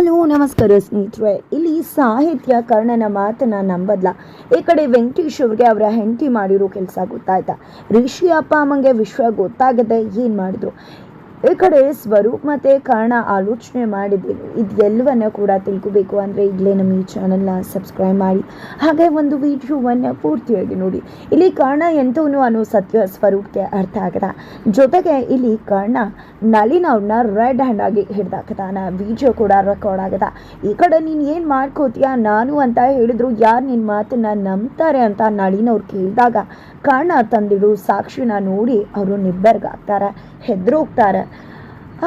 Hello, ನಮಸ್ಕಾರ ಸ್ನೇಹಿತರೆ. ಇಲ್ಲಿ ಸಾಹಿತ್ಯ, ಕರ್ಣನ ಮಾತನ್ನ ನಂಬದ್ಲ. ಈ ಕಡೆ ವೆಂಕಟೇಶ್ ಅವ್ರಿಗೆ ಅವರ ಹೆಂಡತಿ ಮಾಡಿರೋ ಕೆಲಸ ಗೊತ್ತಾಯ್ತಾ? ಋಷಿ ಅಪ್ಪ ಅಮ್ಮಂಗೆ ವಿಶ್ವ ಗೊತ್ತಾಗದೆ ಏನು ಮಾಡಿದ್ರು? ಈ ಕಡೆ ಸ್ವರೂಪ್ ಮತ್ತು ಕಾರಣ ಆಲೋಚನೆ ಮಾಡಿದ್ದೇನೆ. ಇದೆಲ್ಲವನ್ನು ಕೂಡ ತಿಳ್ಕೋಬೇಕು ಅಂದರೆ ಈಗಲೇ ನಮ್ಮ ಈ ಚಾನಲ್ನ ಸಬ್ಸ್ಕ್ರೈಬ್ ಮಾಡಿ. ಹಾಗೆ ಒಂದು ವಿಡಿಯೋವನ್ನು ಪೂರ್ತಿಯಾಗಿ ನೋಡಿ. ಇಲ್ಲಿ ಕಾರಣ ಎಂಥವನು ಅನ್ನೋ ಸತ್ಯ ಸ್ವರೂಪಕ್ಕೆ ಅರ್ಥ ಆಗದ. ಜೊತೆಗೆ ಇಲ್ಲಿ ಕಾರಣ ನಳಿನ ಅವ್ರನ್ನ ರೆಡ್ ಹ್ಯಾಂಡ್ ಆಗಿ ನಾ ವಿಡಿಯೋ ಕೂಡ ರೆಕಾರ್ಡ್ ಆಗದ. ಈ ಕಡೆ ನೀನು ಏನು ಮಾಡ್ಕೋತೀಯ? ನಾನು ಅಂತ ಹೇಳಿದ್ರು ಯಾರು ನಿನ್ನ ಮಾತನ್ನ ನಂಬ್ತಾರೆ ಅಂತ ನಳಿನವ್ರು ಕೇಳಿದಾಗ ಕಾರಣ ತಂದಿಡು ಸಾಕ್ಷಿನ ನೋಡಿ ಅವರು ನಿಬ್ಬರ್ಗಾಗ್ತಾರೆ. ಹೆದರೋಗ್ತಾರೆ.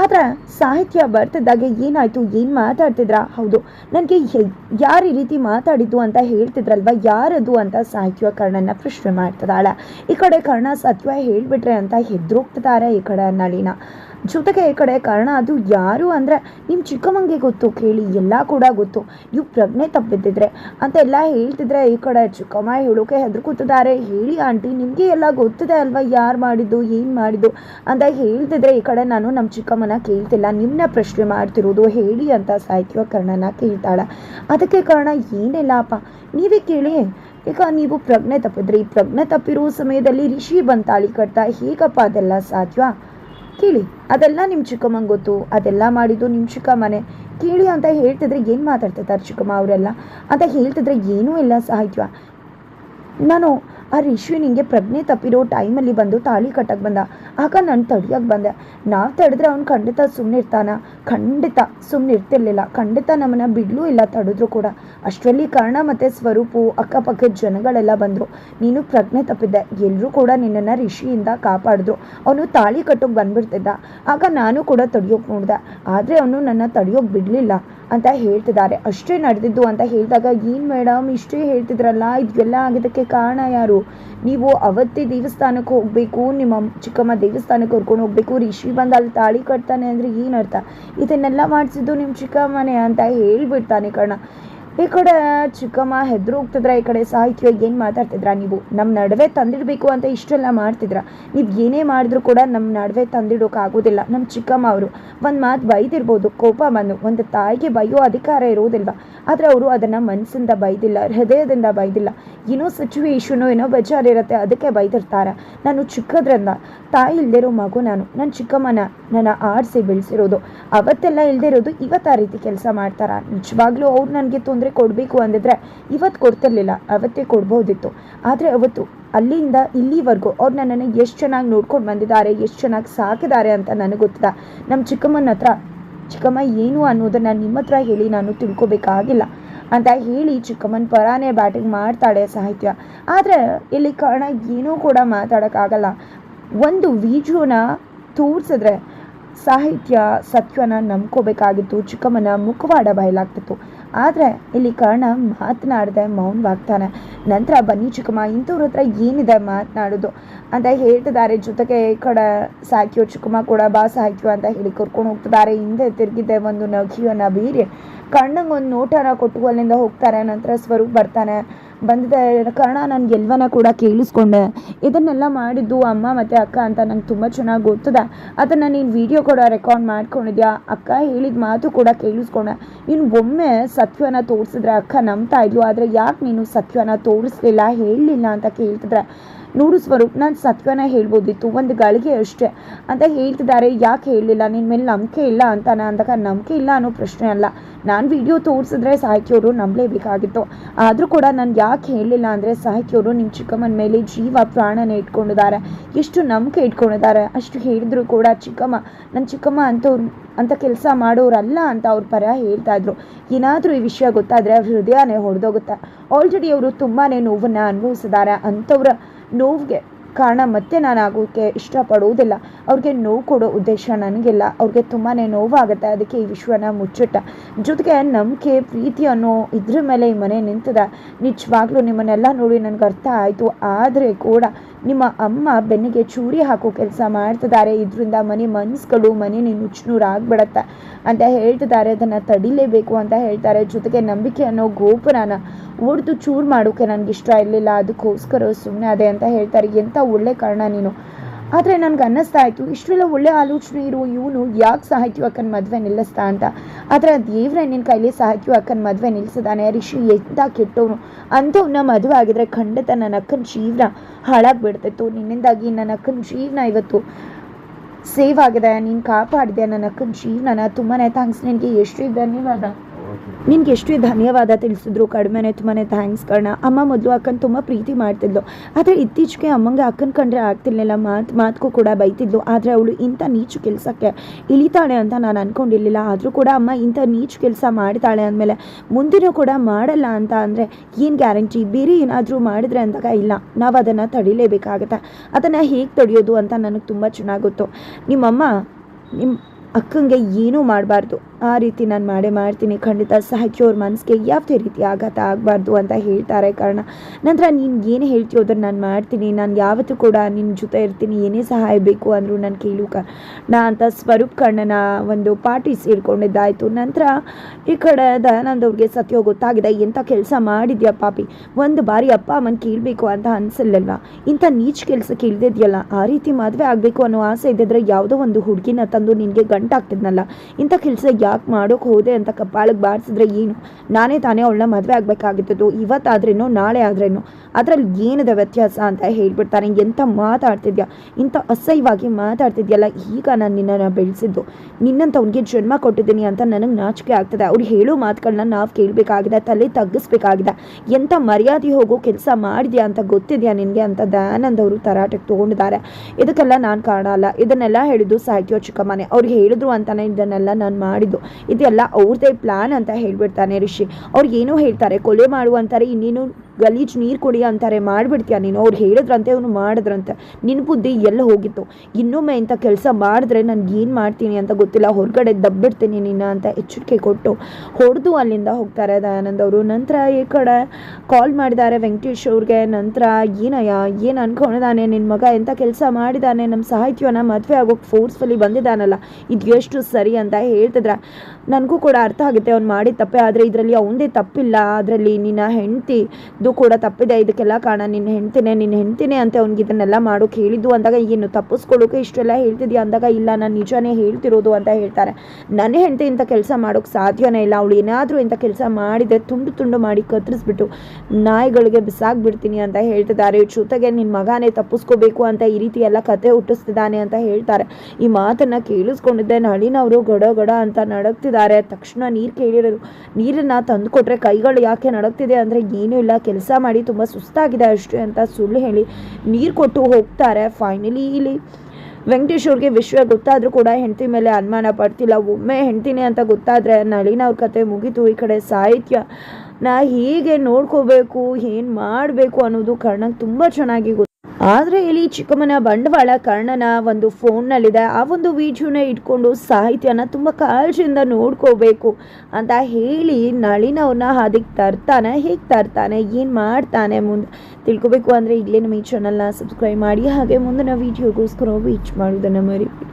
ಆದ್ರೆ ಸಾಹಿತ್ಯ ಬರ್ತಿದ್ದಾಗೆ ಏನಾಯ್ತು? ಏನು ಮಾತಾಡ್ತಿದ್ರ? ಹೌದು, ನನಗೆ ಯಾರು ಈ ರೀತಿ ಮಾತಾಡಿದ್ದು ಅಂತ ಹೇಳ್ತಿದ್ರಲ್ವ? ಯಾರದು ಅಂತ ಸಾಹಿತ್ಯ ಕರ್ಣನ ಪ್ರಶ್ನೆ ಮಾಡ್ತಿದ್ದಾಳೆ. ಈ ಕಡೆ ಕರ್ಣ ಸತ್ಯ ಹೇಳಿಬಿಟ್ರೆ ಅಂತ ಹೆದ್ರೋಗ್ತಿದ್ದಾರೆ ಈ ಕಡೆ ನಳಿನ. ಜೊತೆಗೆ ಈ ಕಡೆ ಕಾರಣ ಅದು ಯಾರು ಅಂದರೆ ನಿಮ್ಮ ಚಿಕ್ಕಮ್ಮಂಗೆ ಗೊತ್ತು, ಕೇಳಿ, ಎಲ್ಲ ಕೂಡ ಗೊತ್ತು. ನೀವು ಪ್ರಜ್ಞೆ ತಪ್ಪಿದ್ದಿದ್ರೆ ಅಂತ ಎಲ್ಲ ಹೇಳ್ತಿದ್ರೆ ಈ ಕಡೆ ಚಿಕ್ಕಮ್ಮ ಹೇಳೋಕೆ ಹೆದರ್ಕೊತಿದ್ದಾರೆ ಹೇಳಿ ಆಂಟಿ, ನಿಮಗೆ ಎಲ್ಲ ಗೊತ್ತಿದೆ ಅಲ್ವಾ ಯಾರು ಮಾಡಿದ್ದು, ಏನು ಮಾಡಿದ್ದು ಅಂತ ಹೇಳ್ತಿದ್ರೆ ಈ ಕಡೆ ನಾನು ನಮ್ಮ ಚಿಕ್ಕಮ್ಮನ ಕೇಳ್ತಿಲ್ಲ. ನಿಮ್ಮನ್ನ ಪ್ರಶ್ನೆ ಮಾಡ್ತಿರೋದು ಹೇಳಿ ಅಂತ ಸಾಹಿತ್ಯ ಕರ್ಣನ ಕೇಳ್ತಾಳೆ. ಅದಕ್ಕೆ ಕಾರಣ ಏನಿಲ್ಲ ಅಪ್ಪ. ನೀವೇ ಕೇಳಿ. ಈಗ ನೀವು ಪ್ರಜ್ಞೆ ತಪ್ಪಿದ್ರಿ ಪ್ರಜ್ಞೆ ತಪ್ಪಿರೋ ಸಮಯದಲ್ಲಿ ರಿಷಿ ಬಂತಾಳಿ ತಾಳಿ ಕಟ್ತಾ ಹೇಗಪ್ಪ ಅದೆಲ್ಲ ಸಾಧ್ಯ? ಕೇಳಿ, ಅದೆಲ್ಲ ನಿಮ್ಮ ಚಿಕ್ಕಮ್ಮಂಗೆ ಗೊತ್ತು, ಅದೆಲ್ಲ ಮಾಡಿದ್ದು ನಿಮ್ಮ ಚಿಕ್ಕಮ್ಮನೆ. ಕೇಳಿ ಅಂತ ಹೇಳ್ತಿದ್ರೆ ಏನು ಮಾತಾಡ್ತಿರ್ತಾರೆ ಚಿಕ್ಕಮ್ಮ ಅವರೆಲ್ಲ? ಅಂತ ಹೇಳ್ತಿದ್ರೆ ಏನೂ ಇಲ್ಲ ಸಾಹಿತ್ಯ. ನಾನು ಆ ರಿಶ್ವಿ ನಿಂಗೆ ಪ್ರಜ್ಞೆ ತಪ್ಪಿರೋ ಟೈಮಲ್ಲಿ ಬಂದು ತಾಳಿ ಕಟ್ಟಕ್ಕೆ ಬಂದ. ಆಗ ನಾನು ತಡಿಯೋಕೆ ಬಂದೆ. ನಾವು ತಡೆದ್ರೆ ಅವ್ನು ಖಂಡಿತ ಸುಮ್ಮನೆ ಇರ್ತಾನ. ಖಂಡಿತ ಸುಮ್ಮನೆ ಇರ್ತಿರ್ಲಿಲ್ಲ. ಖಂಡಿತ ನಮ್ಮನ್ನ ಬಿಡ್ಲೂ ಇಲ್ಲ ತಡೆದ್ರು ಕೂಡ. ಅಷ್ಟರಲ್ಲಿ ಕರ್ಣ ಮತ್ತು ಸ್ವರೂಪು ಅಕ್ಕಪಕ್ಕದ ಜನಗಳೆಲ್ಲ ಬಂದರು. ನೀನು ಪ್ರಜ್ಞೆ ತಪ್ಪಿದ್ದೆ. ಎಲ್ಲರೂ ಕೂಡ ನಿನ್ನನ್ನು ರಿಷಿಯಿಂದ ಕಾಪಾಡಿದ್ರು. ಅವನು ತಾಳಿ ಕಟ್ಟೋಕೆ ಬಂದ್ಬಿಡ್ತಿದ್ದ. ಆಗ ನಾನು ಕೂಡ ತಡಿಯೋಕೆ ನೋಡಿದೆ. ಆದರೆ ಅವನು ನನ್ನ ತಡಿಯೋಕೆ ಬಿಡಲಿಲ್ಲ ಅಂತ ಹೇಳ್ತಿದ್ದಾರೆ. ಅಷ್ಟೇ ನಡೆದಿದ್ದು ಅಂತ ಹೇಳಿದಾಗ, ಏನು ಮೇಡಮ್? ಇಷ್ಟೇ ಹೇಳ್ತಿದ್ರಲ್ಲ? ಇದೆಲ್ಲ ಆಗಿದ್ದಕ್ಕೆ ಕಾರಣ ಯಾರು? ನೀವು ಅವತ್ತೇ ದೇವಸ್ಥಾನಕ್ಕೆ ಹೋಗಬೇಕು, ನಿಮ್ಮ ಚಿಕ್ಕಮ್ಮ ದೇವಸ್ಥಾನಕ್ಕೆ ಕರ್ಕೊಂಡು ಹೋಗಬೇಕು, ರಿಷಿ ಬಂದು ಅಲ್ಲಿ ತಾಳಿ ಕಟ್ತಾನೆ ಅಂದರೆ ಏನರ್ಥ ಇದನ್ನೆಲ್ಲ ಮಾಡಿಸಿದ್ದು ನಿಮ್ಮ ಚಿಕ್ಕಮ್ಮನೇ ಅಂತ ಹೇಳಿಬಿಡ್ತಾನೆ ಕರ್ಣ. ಈ ಕಡೆ ಚಿಕ್ಕಮ್ಮ ಹೆದ್ರು ಹೋಗ್ತಿದ್ರ ಈ ಕಡೆ ಸಾಹಿತ್ಯ ಏನು ಮಾತಾಡ್ತಿದ್ರ? ನೀವು ನಮ್ಮ ನಡುವೆ ತಂದಿಡಬೇಕು ಅಂತ ಇಷ್ಟೆಲ್ಲ ಮಾಡ್ತಿದ್ರ. ನೀವು ಏನೇ ಮಾಡಿದ್ರು ಕೂಡ ನಮ್ಮ ನಡುವೆ ತಂದಿಡೋಕೆ ಆಗೋದಿಲ್ಲ. ನಮ್ಮ ಚಿಕ್ಕಮ್ಮ ಅವರು ಒಂದು ಮಾತು ಬೈದಿರ್ಬೋದು, ಕೋಪ ಬಂದು. ಒಂದು ತಾಯಿಗೆ ಬೈಯೋ ಅಧಿಕಾರ ಇರೋದಿಲ್ವ? ಆದರೆ ಅವರು ಅದನ್ನು ಮನಸ್ಸಿಂದ ಬೈದಿಲ್ಲ, ಹೃದಯದಿಂದ ಬೈದಿಲ್ಲ. ಏನೋ ಸಿಚುವೇಶನು ಏನೋ ಬಜಾರ್ ಇರುತ್ತೆ, ಅದಕ್ಕೆ ಬೈದಿರ್ತಾರೆ. ನಾನು ಚಿಕ್ಕದ್ರಿಂದ ತಾಯಿ ಇಲ್ದಿರೋ ಮಗು ನಾನು. ನನ್ನ ಚಿಕ್ಕಮ್ಮನ, ನನ್ನ ಆಡಿಸಿ ಬೆಳೆಸಿರೋದು. ಅವತ್ತೆಲ್ಲ ಇಲ್ದಿರೋದು ಇವತ್ತು ಆ ರೀತಿ ಕೆಲಸ ಮಾಡ್ತಾರ. ನಿಜವಾಗ್ಲೂ ಅವ್ರು ನನಗೆ ತೊಂದರೆ ಕೊಡಬೇಕು ಅಂದಿದ್ರೆ ಇವತ್ತು ಕೊಡ್ತಿರ್ಲಿಲ್ಲ, ಅವತ್ತೇ ಕೊಡ್ಬೋದಿತ್ತು. ಆದರೆ ಅವತ್ತು ಅಲ್ಲಿಂದ ಇಲ್ಲಿವರೆಗೂ ಅವ್ರು ನನ್ನನ್ನು ಎಷ್ಟು ಚೆನ್ನಾಗಿ ನೋಡ್ಕೊಂಡು ಬಂದಿದ್ದಾರೆ, ಎಷ್ಟು ಚೆನ್ನಾಗಿ ಸಾಕಿದ್ದಾರೆ ಅಂತ ನನಗೆ ಗೊತ್ತಿದೆ ನಮ್ಮ ಚಿಕ್ಕಮ್ಮನ ಹತ್ರ, ಚಿಕ್ಕಮ್ಮ, ಏನು ಅನ್ನೋದನ್ನ ನಿಮ್ಮ ಹತ್ರ ಹೇಳಿ, ನಾನು ತಿಳ್ಕೊಬೇಕಾಗಿಲ್ಲ ಅಂತ ಹೇಳಿ ಚಿಕ್ಕಮ್ಮನ ಪರಾನೇ ಬ್ಯಾಟಿಂಗ್ ಮಾಡ್ತಾಳೆ ಸಾಹಿತ್ಯ. ಆದರೆ ಇಲ್ಲಿ ಕಾರಣ ಏನೂ ಕೂಡ ಮಾತಾಡೋಕ್ಕಾಗಲ್ಲ. ಒಂದು ವಿಡಿಯೋನ ತೋರಿಸಿದ್ರೆ ಸಾಹಿತ್ಯ ಸತ್ಯನ ನಂಬ್ಕೋಬೇಕಾಗಿತ್ತು, ಚಿಕ್ಕಮ್ಮನ ಮುಖವಾಡ ಬಯಲಾಗ್ತಿತ್ತು. ಆದರೆ ಇಲ್ಲಿ ಕರ್ಣ ಮಾತನಾಡದೆ ಮೌನವಾಗ್ತಾನೆ. ನಂತರ ಬನ್ನಿ ಚಿಕ್ಕಮ್ಮ, ಇಂಥವ್ರ ಹತ್ರ ಏನಿದೆ ಮಾತನಾಡೋದು? ಅಂತ ಹೇಳ್ತಿದ್ದಾರೆ. ಜೊತೆಗೆ ಈ ಕಡೆ ಸಾಕ್ಯೋ ಚಿಕ್ಕಮ್ಮ ಕೂಡ ಬಾ ಸಾಕ್ಯೋ ಅಂತ ಹೇಳಿ ಕರ್ಕೊಂಡು ಹೋಗ್ತಿದ್ದಾರೆ. ಹಿಂದೆ ತಿರುಗಿದ್ದೆ ಒಂದು ನಗಿಯನ್ನು ಬೀರಿ ಕಣ್ಣಂಗೆ ಒಂದು ನೋಟನ ಕೊಟ್ಟು ಅಲ್ಲಿಂದ ಹೋಗ್ತಾರೆ. ನಂತರ ಸ್ವರೂಪ್ ಬರ್ತಾನೆ. ಬಂದಿದೆ. ಕಾರಣ ನಾನು ಎಲ್ವನ ಕೂಡ ಕೇಳಿಸ್ಕೊಂಡೆ. ಇದನ್ನೆಲ್ಲ ಮಾಡಿದ್ದು ಅಮ್ಮ ಮತ್ತು ಅಕ್ಕ ಅಂತ ನಂಗೆ ತುಂಬ ಚೆನ್ನಾಗಿ ಗೊತ್ತದ. ಅದನ್ನು ನೀನು ವಿಡಿಯೋ ಕೂಡ ರೆಕಾರ್ಡ್ ಮಾಡ್ಕೊಂಡಿದ್ಯಾ? ಅಕ್ಕ ಹೇಳಿದ ಮಾತು ಕೂಡ ಕೇಳಿಸ್ಕೊಂಡೆ. ನೀನು ಒಮ್ಮೆ ಸತ್ಯನ ತೋರಿಸಿದ್ರೆ ಅಕ್ಕ ನಂಬ್ತಾ ಇದ್ಲು. ಆದರೆ ಯಾಕೆ ನೀನು ಸತ್ಯನ ತೋರಿಸ್ಲಿಲ್ಲ, ಹೇಳಲಿಲ್ಲ ಅಂತ ಕೇಳ್ತಿದ್ರೆ? ನೋಡು ಸ್ವರೂಪ್, ನಾನು ಸತ್ಯನ ಹೇಳ್ಬೋದಿತ್ತು. ಒಂದು ಗಳಿಗೆ ಅಷ್ಟೇ ಅಂತ ಹೇಳ್ತಿದ್ದಾರೆ. ಯಾಕೆ ಹೇಳಲಿಲ್ಲ? ನಿನ್ನ ಮೇಲೆ ನಂಬಿಕೆ ಇಲ್ಲ ಅಂತ. ನಾನು ಅಂದಾಗ ನಂಬಿಕೆ ಇಲ್ಲ ಅನ್ನೋ ಪ್ರಶ್ನೆ ಅಲ್ಲ. ನಾನು ವಿಡಿಯೋ ತೋರಿಸಿದ್ರೆ ಸಾಹಿತಿಯವರು ನಂಬಲೇಬೇಕಾಗಿತ್ತು. ಆದರೂ ಕೂಡ ನಾನು ಯಾಕೆ ಹೇಳಲಿಲ್ಲ ಅಂದರೆ ಸಾಹಿತಿಯವರು ನಿಮ್ಮ ಚಿಕ್ಕಮ್ಮನ ಮೇಲೆ ಜೀವ ಪ್ರಾಣನ ಇಟ್ಕೊಂಡಿದ್ದಾರೆ. ಎಷ್ಟು ನಂಬಿಕೆ ಇಟ್ಕೊಂಡಿದ್ದಾರೆ. ಅಷ್ಟು ಹೇಳಿದ್ರು ಕೂಡ ಚಿಕ್ಕಮ್ಮ ನನ್ನ ಚಿಕ್ಕಮ್ಮ ಅಂಥವ್ರು ಅಂತ ಕೆಲಸ ಮಾಡೋರಲ್ಲ ಅಂತ ಅವ್ರ ಪರ ಹೇಳ್ತಾ ಇದ್ರು. ಏನಾದರೂ ಈ ವಿಷಯ ಗೊತ್ತಾದರೆ ಹೃದಯನೇ ಹೊಡೆದೋಗುತ್ತೆ. ಆಲ್ರೆಡಿ ಅವರು ತುಂಬಾ ನೋವನ್ನು ಅನುಭವಿಸಿದ್ದಾರೆ. ಅಂಥವ್ರ ನೋವಿಗೆ ಕಾರಣ ಮತ್ತೆ ನಾನು ಆಗೋಕ್ಕೆ ಇಷ್ಟಪಡುವುದಿಲ್ಲ. ಅವ್ರಿಗೆ ನೋವು ಕೊಡೋ ಉದ್ದೇಶ ನನಗಿಲ್ಲ. ಅವ್ರಿಗೆ ತುಂಬಾ ನೋವಾಗುತ್ತೆ. ಅದಕ್ಕೆ ಈ ವಿಶ್ವನ ಮುಚ್ಚಿಟ್ಟ. ಜೊತೆಗೆ ನಂಬಿಕೆ, ಪ್ರೀತಿ ಅನ್ನೋ ಇದ್ರ ಮೇಲೆ ಈ ಮನೆ ನಿಂತಿದೆ. ನಿಜವಾಗ್ಲೂ ನಿಮ್ಮನ್ನೆಲ್ಲ ನೋಡಿ ನನಗೆ ಅರ್ಥ ಆಯಿತು. ಆದರೆ ಕೂಡ ನಿಮ್ಮ ಅಮ್ಮ ಬೆನ್ನಿಗೆ ಚೂರಿ ಹಾಕೋ ಕೆಲಸ ಮಾಡ್ತಿದ್ದಾರೆ. ಇದರಿಂದ ಮನೆ ಮನಸ್ಸುಗಳು ಮನೆ ನುಚ್ಚುನೂರು ಆಗ್ಬಿಡತ್ತೆ ಅಂತ ಹೇಳ್ತಿದ್ದಾರೆ. ಅದನ್ನು ತಡಿಲೇಬೇಕು ಅಂತ ಹೇಳ್ತಾರೆ. ಜೊತೆಗೆ ನಂಬಿಕೆ ಅನ್ನೋ ಗೋಪುರನ ಒಡೆದು ಚೂರು ಮಾಡೋಕೆ ನನಗಿಷ್ಟ ಇರಲಿಲ್ಲ. ಅದಕ್ಕೋಸ್ಕರ ಸುಮ್ಮನೆ ಅದೇ ಅಂತ ಹೇಳ್ತಾರೆ. ಎಂಥ ಒಳ್ಳೆ ಕಾರಣ ನೀನು? ಆದರೆ ನನಗೆ ಅನ್ನಿಸ್ತಾ ಇತ್ತು ಇಷ್ಟೆಲ್ಲ ಒಳ್ಳೆ ಆಲೋಚನೆ ಇರೋ ಇವನು ಯಾಕೆ ಸಾಹಿತ್ಯ ಅಕ್ಕನ ಮದುವೆ ನಿಲ್ಲಿಸ್ತಾ ಅಂತ. ಆದರೆ ದೇವ್ರೆ ನಿನ್ನ ಕೈಲಿ ಸಾಹಿತ್ಯ ಅಕ್ಕನ ಮದುವೆ ನಿಲ್ಲಿಸಿದಾನೆ ಋಷಿ ಎಂಥ ಕೆಟ್ಟವನು. ಅಂಥವ್ನ ಮದುವೆ ಆಗಿದ್ರೆ ಖಂಡಿತ ನನ್ನ ಅಕ್ಕನ ಜೀವನ ಹಾಳಾಗಿಬಿಡ್ತಿತ್ತು. ನಿನ್ನಿಂದಾಗಿ ನನ್ನ ಅಕ್ಕನ ಜೀವನ ಇವತ್ತು ಸೇವ್ ಆಗಿದೆ, ನೀನು ಕಾಪಾಡಿದೆ ನನ್ನ ಅಕ್ಕನ ಜೀವನನ? ತುಂಬಾ ಥ್ಯಾಂಕ್ಸ್ ನಿನಗೆ ಎಷ್ಟು ಧನ್ಯವಾದ. ನಿನ್ಗೆ ಎಷ್ಟು ಧನ್ಯವಾದ ತಿಳಿಸಿದ್ರು? ಕಡಿಮೆನೆ ತುಂಬಾ ಥ್ಯಾಂಕ್ಸ್ ಕಣ ಅಮ್ಮ ಮೊದಲು ಅಕ್ಕನ ತುಂಬ ಪ್ರೀತಿ ಮಾಡ್ತಿದ್ಲು. ಆದರೆ ಇತ್ತೀಚೆಗೆ ಅಮ್ಮಂಗೆ ಅಕ್ಕನ ಕಂಡ್ರೆ ಆಗ್ತಿರ್ಲಿಲ್ಲ. ಮಾತು ಮಾತಕ್ಕೂ ಕೂಡ ಬೈತಿದ್ಲು. ಆದರೆ ಅವಳು ಇಂಥ ನೀಚು ಕೆಲಸಕ್ಕೆ ಇಳಿತಾಳೆ ಅಂತ ನಾನು ಅಂದ್ಕೊಂಡಿರ್ಲಿಲ್ಲ ಆದರೂ ಕೂಡ ಅಮ್ಮ ಇಂಥ ನೀಚು ಕೆಲಸ ಮಾಡ್ತಾಳೆ ಅಂದಮೇಲೆ ಮುಂದಿನ ಕೂಡ ಮಾಡಲ್ಲ ಅಂತ ಅಂದರೆ ಏನು ಗ್ಯಾರಂಟಿ ಬೇರೆ ಏನಾದರೂ ಮಾಡಿದ್ರೆ ಅಂದಾಗ ಇಲ್ಲ. ನಾವು ಅದನ್ನು ತಡಿಲೇಬೇಕಾಗತ್ತೆ. ಅದನ್ನು ಹೇಗೆ ತಡೆಯೋದು ಅಂತ ನನಗೆ ತುಂಬ ಚೆನ್ನಾಗಿ ಗೊತ್ತು. ನಿಮ್ಮಮ್ಮ ನಿಮ್ಮ ಅಕ್ಕಂಗೆ ಏನೂ ಮಾಡಬಾರ್ದು. ಆ ರೀತಿ ನಾನು ಮಾಡೇ ಮಾಡ್ತೀನಿ. ಖಂಡಿತ ಸಾಹಿತ್ಯ ಅವ್ರ ಮನಸ್ಸಿಗೆ ಯಾವುದೇ ರೀತಿ ಆಘಾತ ಆಗಬಾರ್ದು ಅಂತ ಹೇಳ್ತಾರೆ. ಕಾರಣ ನಂತರ ನೀನು ಏನು ಹೇಳ್ತೀಯೋ ಅದನ್ನು ನಾನು ಮಾಡ್ತೀನಿ. ನಾನು ಯಾವತ್ತೂ ಕೂಡ ನಿನ್ನ ಜೊತೆ ಇರ್ತೀನಿ. ಏನೇ ಸಹಾಯ ಬೇಕು ಅಂದರೂ ನಾನು ಕೇಳು ಕ, ನಾ ಅಂತ ಸ್ವರೂಪ್ ಕಣ್ಣನ ಒಂದು ಪಾರ್ಟಿ ಸೇರ್ಕೊಂಡಿದ್ದಾಯಿತು ನಂತರ ಈ ಕಡೆ ದಯಾನಂದ್ ಅವ್ರಿಗೆ ಸತ್ಯ ಗೊತ್ತಾಗಿದೆ. ಎಂಥ ಕೆಲಸ ಮಾಡಿದ್ಯಾ ಪಾಪಿ? ಒಂದು ಬಾರಿ ಅಪ್ಪ ಅಮ್ಮನ ಕೇಳಬೇಕು ಅಂತ ಅನಿಸಲ್ಲಲ್ವಾ ಇಂಥ ನೀಚ್ ಕೆಲಸ ಇಳ್ದಿದ್ಯಲ್ಲ ಆ ರೀತಿ ಮದುವೆ ಆಗಬೇಕು ಅನ್ನೋ ಆಸೆ ಇದ್ದಿದ್ರೆ ಯಾವುದೋ ಒಂದು ಹುಡುಗಿನ ತಂದು ನಿನಗೆ ಗಂಟಾಗ್ತಿದ್ನಲ್ಲ ಇಂಥ ಕೆಲಸ ಯಾಕೆ ಮಾಡೋಕೆ ಹೋದೆ ಅಂತ ಕಪಾಳಕ್ಕೆ ಬಾರಿಸಿದ್ರೆ ಏನು? ನಾನೇ ತಾನೇ ಅವಳನ್ನ ಮದುವೆ ಆಗಬೇಕಾಗಿತ್ತು ಇವತ್ತಾದ್ರೇನು, ನಾಳೆ ಆದ್ರೇನು. ಅದರಲ್ಲಿ ಏನಿದೆ ವ್ಯತ್ಯಾಸ ಅಂತ ಹೇಳ್ಬಿಡ್ತಾರೆ ಎಂಥ ಮಾತಾಡ್ತಿದ್ಯಾ? ಇಂಥ ಅಸಹ್ಯವಾಗಿ ಮಾತಾಡ್ತಿದ್ಯಲ್ಲ. ಈಗ ನಾನು ನಿನ್ನನ್ನು ಬೆಳೆಸಿದ್ದು. ನಿನ್ನಂಥವ್ನಿಗೆ ಜನ್ಮ ಕೊಟ್ಟಿದ್ದೀನಿ ಅಂತ ನನಗೆ ನಾಚಿಕೆ ಆಗ್ತದೆ. ಅವ್ರು ಹೇಳೋ ಮಾತುಗಳನ್ನ ನಾವು ಕೇಳಬೇಕಾಗಿದೆ. ತಲೆ ತಗ್ಗಿಸ್ಬೇಕಾಗಿದೆ. ಎಂಥ ಮರ್ಯಾದೆ ಹೋಗೋ ಕೆಲಸ ಮಾಡಿದ್ಯಾ ಅಂತ ಗೊತ್ತಿದೆಯಾ ನಿನಗೆ ಅಂತ ದಯಾನಂದ್ ಅವರು ತರಾಟೆಗೆ ತೊಗೊಂಡಿದ್ದಾರೆ. ಇದಕ್ಕೆಲ್ಲ ನಾನು ಕಾರಣ ಅಲ್ಲ. ಇದನ್ನೆಲ್ಲ ಹೇಳಿದ್ದು ಸಾಹಿತ್ಯ ಚಿಕ್ಕಮ್ಮನೆ. ಅವ್ರು ಹೇಳಿದ್ರು ಅಂತಾನೆ ಇದನ್ನೆಲ್ಲ ನಾನು ಮಾಡಿದ್ದು. ಇದೆಲ್ಲ ಅವ್ರದೇ ಪ್ಲಾನ್ ಅಂತ ಹೇಳ್ಬಿಡ್ತಾನೆ ಋಷಿ ಅವ್ರು ಏನೋ ಹೇಳ್ತಾರೆ ಕೊಲೆ ಮಾಡುವಂತಾರೆ ಇನ್ನೇನು ಗಲೀಜ್ ನೀರು ಕುಡಿ ಅಂತಾರೆ, ಮಾಡಿಬಿಡ್ತೀಯ ನೀನು? ಅವ್ರು ಹೇಳಿದ್ರಂತೆ, ಅವನು ಮಾಡಿದ್ರಂತೆ. ನಿನ್ನ ಬುದ್ಧಿ ಎಲ್ಲ ಹೋಗಿತ್ತು. ಇನ್ನೊಮ್ಮೆ ಇಂಥ ಕೆಲಸ ಮಾಡಿದ್ರೆ ನನಗೆ ಏನು ಮಾಡ್ತೀನಿ ಅಂತ ಗೊತ್ತಿಲ್ಲ. ಹೊರಗಡೆ ದಬ್ಬಿಡ್ತೀನಿ ನಿನ್ನ ಅಂತ ಎಚ್ಚರಿಕೆ ಕೊಟ್ಟು ಹೊಡೆದು ಅಲ್ಲಿಂದ ಹೋಗ್ತಾರೆ ದಯಾನಂದ್ ಅವರು. ನಂತರ ಈ ಕಡೆ ಕಾಲ್ ಮಾಡಿದ್ದಾರೆ ವೆಂಕಟೇಶ್ ಅವ್ರಿಗೆ. ನಂತರ, ಏನಯ್ಯ? ಏನು ಅನ್ಕೊಂಡಿದ್ದಾನೆ? ನಿನ್ನ ಮಗ ಎಂಥ ಕೆಲಸ ಮಾಡಿದ್ದಾನೆ? ನಮ್ಮ ಸಾಹಿತ್ಯನ ಮದುವೆ ಆಗೋಕ್ಕೆ ಫೋರ್ಸ್ಫುಲಿ ಬಂದಿದ್ದಾನಲ್ಲ. ಇದು ಎಷ್ಟು ಸರಿ? ಅಂತ ಹೇಳ್ತಿದ್ರ. ನನಗೂ ಕೂಡ ಅರ್ಥ ಆಗುತ್ತೆ, ಅವ್ನು ಮಾಡಿದ ತಪ್ಪೆ. ಆದರೆ ಇದರಲ್ಲಿ ಅವನದೇ ತಪ್ಪಿಲ್ಲ. ಅದರಲ್ಲಿ ನಿನ್ನ ಹೆಂಡತಿ ಇದು ಕೂಡ ತಪ್ಪಿದೆ. ಇದಕ್ಕೆಲ್ಲ ಕಾರಣ ನಿನ್ನ ಹೆಂಡ್ತಿನೇ ನಿನ್ನ ಹೆಂಡ್ತಿನೇ ಅಂತ ಅವ್ನಿಗೆ ಇದನ್ನೆಲ್ಲ ಮಾಡೋಕೆ ಹೇಳಿದ್ದು ಅಂದಾಗ, ಏನು ತಪ್ಪಿಸ್ಕೊಳ್ಳೋಕೆ ಇಷ್ಟೆಲ್ಲ ಹೇಳ್ತಿದ್ಯಾ ಅಂದಾಗ, ಇಲ್ಲ, ನಾನು ನಿಜಾನೇ ಹೇಳ್ತಿರೋದು ಅಂತ ಹೇಳ್ತಾರೆ. ನನ್ನ ಹೆಂಡ್ತಿ ಇಂಥ ಕೆಲಸ ಮಾಡೋಕೆ ಸಾಧ್ಯನೇ ಇಲ್ಲ. ಅವಳು ಏನಾದರೂ ಇಂಥ ಕೆಲಸ ಮಾಡಿದರೆ ತುಂಡು ತುಂಡು ಮಾಡಿ ಕತ್ತರಿಸ್ಬಿಟ್ಟು ನಾಯಿಗಳಿಗೆ ಬಿಸಾಕ್ಬಿಡ್ತೀನಿ ಅಂತ ಹೇಳ್ತಿದ್ದಾರೆ. ಜೊತೆಗೆ ನಿನ್ನ ಮಗನೇ ತಪ್ಪಿಸ್ಕೋಬೇಕು ಅಂತ ಈ ರೀತಿ ಎಲ್ಲ ಕತೆ ಹುಟ್ಟಿಸ್ತಿದ್ದಾನೆ ಅಂತ ಹೇಳ್ತಾರೆ. ಈ ಮಾತನ್ನು ಕೇಳಿಸ್ಕೊಂಡಿದ್ದೆ. ನಳಿನವರು ಗಡ ಗಡ ಅಂತ ನಡಕ್ತಿದ್ದಾರೆ ತಕ್ಷಣ ನೀರು ಕೇಳಿರೋದು, ನೀರನ್ನು ತಂದುಕೊಟ್ರೆ ಕೈಗಳು ಯಾಕೆ ನಡಕ್ತಿದೆ ಅಂದರೆ ಏನೂ ಇಲ್ಲ, ಕೆಲಸ ಮಾಡಿ ತುಂಬ ಸುಸ್ತಾಗಿದೆ ಅಷ್ಟೇ ಅಂತ ಸುಳ್ಳು ಹೇಳಿ ನೀರು ಕೊಟ್ಟು ಹೋಗ್ತಾರೆ. ಫೈನಲಿ ಇಲ್ಲಿ ವೆಂಕಟೇಶ್ ಅವ್ರಿಗೆ ವಿಶ್ವ ಗೊತ್ತಾದರೂ ಕೂಡ ಹೆಂಡತಿ ಮೇಲೆ ಅನುಮಾನ ಪಡ್ತಿಲ್ಲ. ಒಮ್ಮೆ ಹೆಂಡ್ತಿನೇ ಅಂತ ಗೊತ್ತಾದರೆ ನಳಿನ ಅವ್ರ ಕತೆ ಮುಗೀತು. ಈ ಕಡೆ ಸಾಹಿತ್ಯ ನಾ ಹೀಗೆ ನೋಡ್ಕೋಬೇಕು, ಏನು ಮಾಡಬೇಕು ಅನ್ನೋದು ಕರ್ಣಕ್ಕೆ ತುಂಬ ಚೆನ್ನಾಗಿ ಗೊತ್ತು ಆದರೆ ಇಲ್ಲಿ ಚಿಕ್ಕಮ್ಮನ ಬಂಡವಾಳ ಕರ್ಣನ ಒಂದು ಫೋನ್ನಲ್ಲಿದೆ. ಆ ಒಂದು ವಿಡಿಯೋನ ಇಟ್ಕೊಂಡು ಸಾಹಿತ್ಯನ ತುಂಬ ಕಾಳಜಿಯಿಂದ ನೋಡ್ಕೋಬೇಕು ಅಂತ ಹೇಳಿ ನಳಿನವ್ರನ್ನ ಅದಕ್ಕೆ ತರ್ತಾನೆ, ಹೇಗೆ ತರ್ತಾನೆ, ಏನು ಮಾಡ್ತಾನೆ ಮುಂದೆ ತಿಳ್ಕೊಬೇಕು. ಅಂದರೆ ಈಗಲೇ ನಮ್ಮ ಈ ಚಾನಲ್ನ ಸಬ್ಸ್ಕ್ರೈಬ್ ಮಾಡಿ, ಹಾಗೆ ಮುಂದಿನ ವೀಡಿಯೋಗೋಸ್ಕರ ವೀಚ್ ಮಾಡೋದನ್ನು ಮರಿಬೇಡಿ.